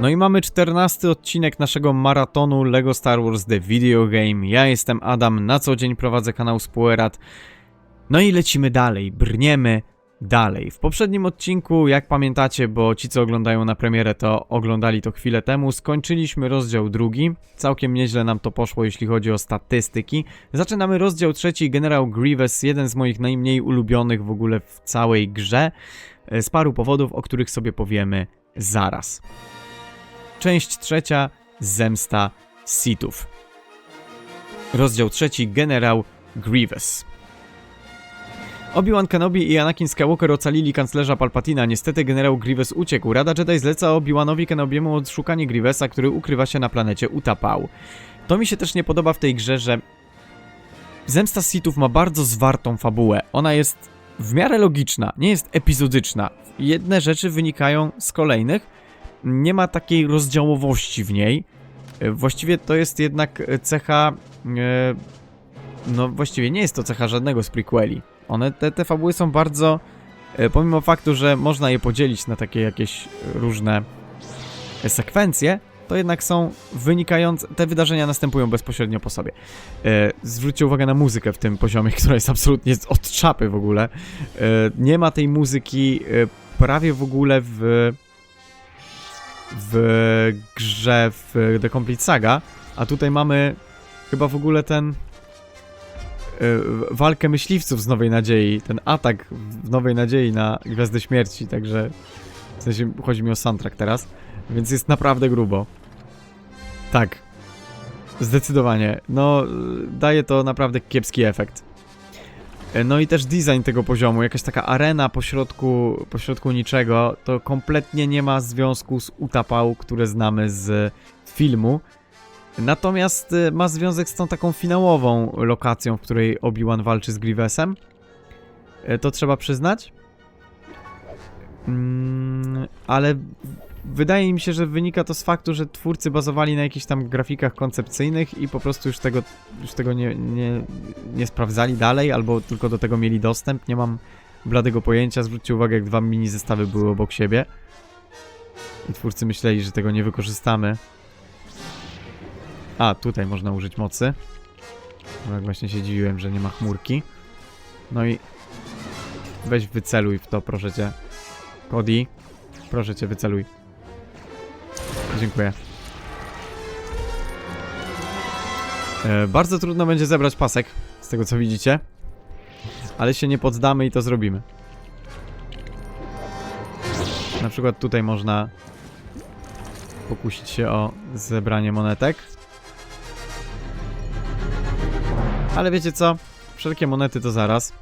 No i mamy czternasty odcinek naszego maratonu LEGO Star Wars The Video Game. Ja jestem Adam, na co dzień prowadzę kanał Spoilerat. No i lecimy dalej, brniemy dalej. W poprzednim odcinku, jak pamiętacie, bo ci co oglądają na premierę to oglądali to chwilę temu, skończyliśmy rozdział drugi. Całkiem nieźle nam to poszło, jeśli chodzi o statystyki. Zaczynamy rozdział trzeci, Generał Grievous, jeden z moich najmniej ulubionych w ogóle w całej grze. e, Z paru powodów, o których sobie powiemy zaraz. Część trzecia, Zemsta Sithów. Rozdział trzeci, Generał Grievous. Obi-Wan Kenobi i Anakin Skywalker ocalili kanclerza Palpatina. Niestety generał Grievous uciekł. Rada Jedi zleca Obi-Wanowi Kenobiemu odszukanie Grievousa, który ukrywa się na planecie Utapau. To mi się też nie podoba w tej grze, że Zemsta Sithów ma bardzo zwartą fabułę. Ona jest w miarę logiczna, nie jest epizodyczna. Jedne rzeczy wynikają z kolejnych. Nie ma takiej rozdziałowości w niej. E, Właściwie to jest jednak cecha... E, no właściwie nie jest to cecha żadnego z prequeli. One, te, te fabuły są bardzo, e, pomimo faktu, że można je podzielić na takie jakieś różne sekwencje, to jednak są wynikające, te wydarzenia następują bezpośrednio po sobie. Zwróćcie uwagę na muzykę w tym poziomie, która jest absolutnie od czapy w ogóle. Nie ma tej muzyki prawie w ogóle w w grze w The Complete Saga, a tutaj mamy chyba w ogóle ten y, walkę myśliwców z Nowej Nadziei, ten atak w Nowej Nadziei na Gwiazdę Śmierci, także w sensie chodzi mi o soundtrack teraz, więc jest naprawdę grubo. Tak. Zdecydowanie. No, daje to naprawdę kiepski efekt. E, No i też design tego poziomu, jakaś taka arena pośrodku, pośrodku niczego, to kompletnie nie ma związku z Utapał, które znamy z filmu. Natomiast y, ma związek z tą taką finałową lokacją, w której Obi-Wan walczy z Grievousem. E, To trzeba przyznać. Mm, ale wydaje mi się, że wynika to z faktu, że twórcy bazowali na jakichś tam grafikach koncepcyjnych i po prostu już tego, już tego nie, nie, nie sprawdzali dalej, albo tylko do tego mieli dostęp. Nie mam bladego pojęcia. Zwróćcie uwagę, jak dwa mini zestawy były obok siebie. I twórcy myśleli, że tego nie wykorzystamy. A, tutaj można użyć mocy. Bo jak właśnie się dziwiłem, że nie ma chmurki. No i weź wyceluj w to, proszę cię. Cody, proszę cię, wyceluj. Dziękuję. E, bardzo trudno będzie zebrać pasek, z tego co widzicie. Ale się nie poddamy i to zrobimy. Na przykład tutaj można pokusić się o zebranie monetek. Ale wiecie co? Wszelkie monety to zaraz.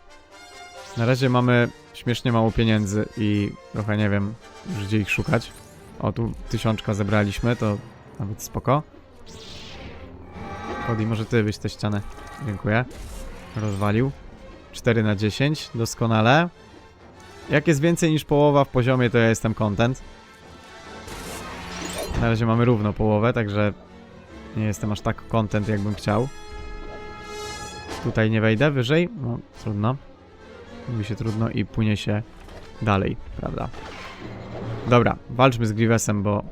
Na razie mamy śmiesznie mało pieniędzy i trochę nie wiem gdzie ich szukać. O, tu tysiączka zebraliśmy, to nawet spoko. Cody, może ty byś tę ścianę. Dziękuję. Rozwalił. 4 na 10, doskonale. Jak jest więcej niż połowa w poziomie, to ja jestem content. Na razie mamy równo połowę, także nie jestem aż tak content, jakbym chciał. Tutaj nie wejdę wyżej, no trudno. Mówi się trudno i płynie się dalej, prawda? Dobra, walczmy z Grievousem, bo...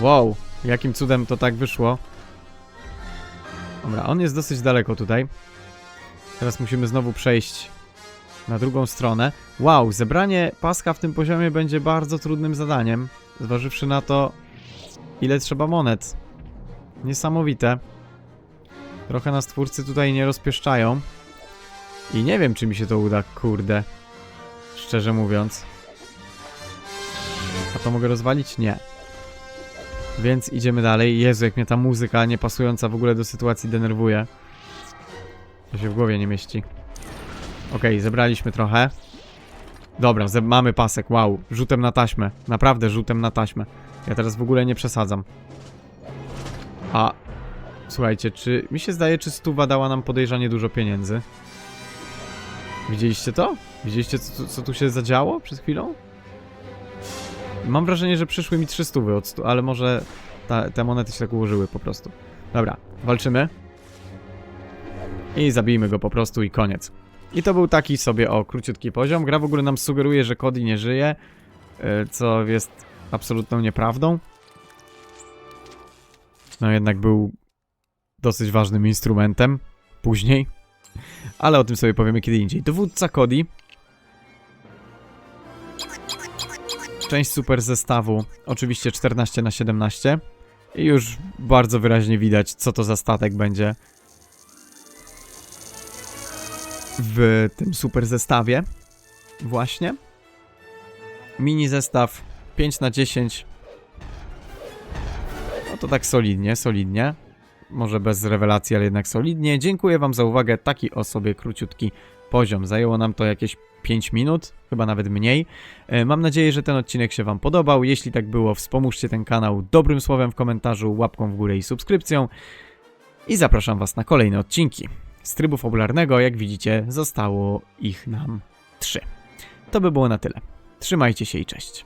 Wow, jakim cudem to tak wyszło. Dobra, on jest dosyć daleko tutaj. Teraz musimy znowu przejść na drugą stronę. Wow, zebranie paska w tym poziomie będzie bardzo trudnym zadaniem, zważywszy na to, ile trzeba monet. Niesamowite. Trochę nas twórcy tutaj nie rozpieszczają. I nie wiem, czy mi się to uda, kurde. Szczerze mówiąc. A to mogę rozwalić? Nie. Więc idziemy dalej. Jezu, jak mnie ta muzyka niepasująca w ogóle do sytuacji denerwuje. To się w głowie nie mieści. Okej, zebraliśmy trochę. Dobra, mamy pasek, wow. Rzutem na taśmę. Naprawdę rzutem na taśmę. Ja teraz w ogóle nie przesadzam. A Słuchajcie, czy mi się zdaje, czy stuwa dała nam podejrzanie dużo pieniędzy? Widzieliście to? Widzieliście, co, co tu się zadziało przed chwilą? Mam wrażenie, że przyszły mi trzy stówy od stu, ale może ta, te monety się tak ułożyły po prostu. Dobra, walczymy. I zabijmy go po prostu i koniec. I to był taki sobie, o, króciutki poziom. Gra w ogóle nam sugeruje, że Cody nie żyje. e, co jest absolutną nieprawdą. No jednak był dosyć ważnym instrumentem później, ale o tym sobie powiemy kiedy indziej. Dowódca Cody. Część super zestawu, oczywiście 14 na 17 i już bardzo wyraźnie widać co to za statek będzie w tym super zestawie właśnie. Mini zestaw 5 na 10 no to tak solidnie, solidnie. Może bez rewelacji, ale jednak solidnie. Dziękuję Wam za uwagę. Taki o sobie króciutki poziom. Zajęło nam to jakieś 5 minut, chyba nawet mniej. E, Mam nadzieję, że ten odcinek się Wam podobał. Jeśli tak było, wspomóżcie ten kanał dobrym słowem w komentarzu, łapką w górę i subskrypcją. I zapraszam Was na kolejne odcinki. Z trybu fabularnego, jak widzicie, zostało ich nam 3. To by było na tyle. Trzymajcie się i cześć.